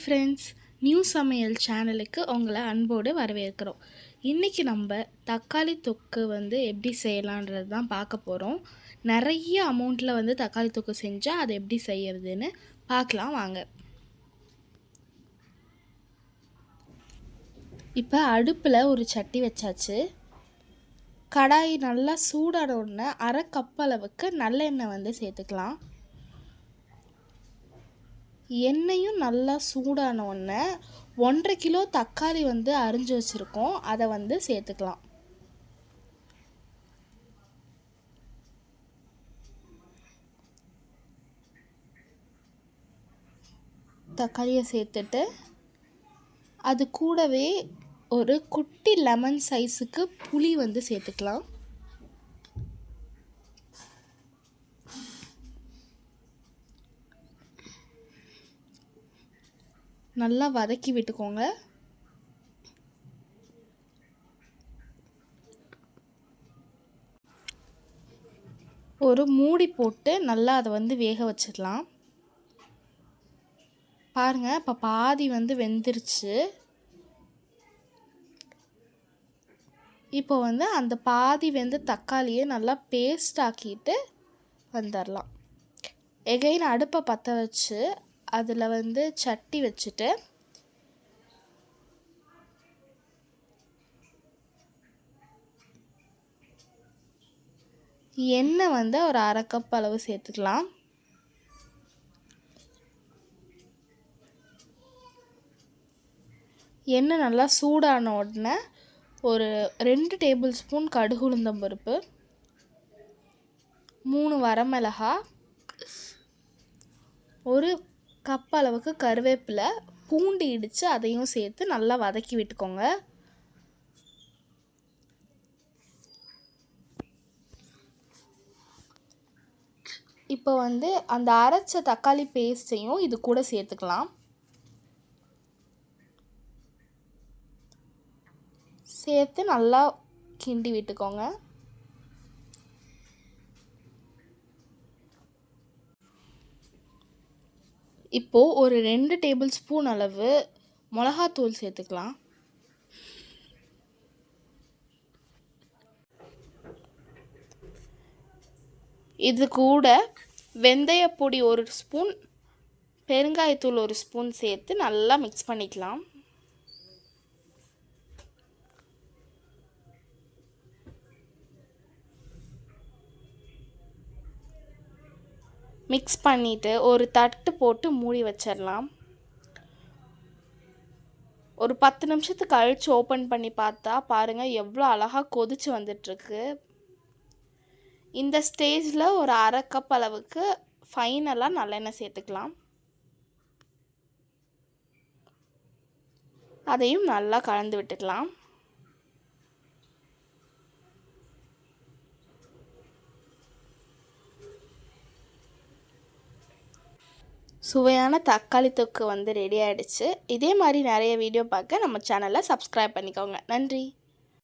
Friends new சமையல் சேனலுக்கு உங்களை அன்போடு வரவேற்கிறோம். இன்றைக்கி நம்ம தக்காளி தொக்கு வந்து எப்படி செய்யலான்றது தான் பார்க்க போகிறோம் நிறைய அமௌண்ட்டில் வந்து தக்காளி தொக்கு செஞ்சால் அதை எப்படி செய்யறதுன்னு பார்க்கலாம் வாங்க. இப்போ அடுப்பில் ஒரு சட்டி வச்சாச்சு. கடாய் நல்லா சூடான உடனே அரை கப் அளவுக்கு நல்லெண்ணெய் வந்து சேர்த்துக்கலாம். எண்ணெயும் நல்லா சூடான உடனே ஒன்றரை கிலோ தக்காளி வந்து அரிஞ்சு வச்சுருக்கோம். அதை வந்து சேர்த்துக்கலாம். தக்காளியை சேர்த்துட்டு அது கூடவே ஒரு குட்டி லெமன் சைஸுக்கு புளி வந்து சேர்த்துக்கலாம். நல்லா வதக்கி விட்டுக்கோங்க. ஒரு மூடி போட்டு நல்லா அதை வந்து வேக வச்சிடலாம். பாருங்கள் இப்போ பாதி வந்து வெந்துருச்சு. இப்போ வந்து அந்த பாதி வெந்து தக்காளியை நல்லா பேஸ்ட் ஆக்கிட்டு வந்துடலாம். எகைன் அடுப்பை பற்ற வச்சு அதில் வந்து சட்டி வச்சுட்டு எண்ணெய் வந்து ஒரு அரை கப் அளவு சேர்த்துக்கலாம். எண்ணெய் நல்லா சூடான உடனே ஒரு ரெண்டு டேபிள் ஸ்பூன் கடுகு உளுந்தம் பருப்பு மூணு வரமிளகா ஒரு கப் அளவுக்கு கருவேப்பிலை பூண்டு இடித்து அதையும் சேர்த்து நல்லா வதக்கி விட்டுக்கோங்க. இப்போ வந்து அந்த அரைச்ச தக்காளி பேஸ்ட்டையும் இது கூட சேர்த்துக்கலாம். சேர்த்து நல்லா கிண்டி விட்டுக்கோங்க. இப்போது ஒரு ரெண்டு டேபிள் ஸ்பூன் அளவு மிளகாத்தூள் சேர்த்துக்கலாம். இது கூட வெந்தயப்பொடி ஒரு ஸ்பூன் பெருங்காயத்தூள் ஒரு ஸ்பூன் சேர்த்து நல்லா மிக்ஸ் பண்ணிக்கலாம். மிக்ஸ் பண்ணிவிட்டு ஒரு தட்டு போட்டு மூடி வச்சிடலாம். ஒரு பத்து நிமிஷத்துக்கு கழித்து ஓப்பன் பண்ணி பார்த்தா பாருங்கள் எவ்வளோ அழகாக கொதிச்சு வந்துட்டுருக்கு. இந்த ஸ்டேஜில் ஒரு அரை கப் அளவுக்கு ஃபைனலாக நல்லெண்ணெய் சேர்த்துக்கலாம். அதையும் நல்லா கலந்து விட்டுக்கலாம். சுவையான தக்காளி தொக்கு வந்து ரெடி ஆகிடுச்சு இதே மாதிரி நிறைய வீடியோ பார்க்க நம்ம சேனலை சப்ஸ்கிரைப் பண்ணிக்கோங்க. நன்றி.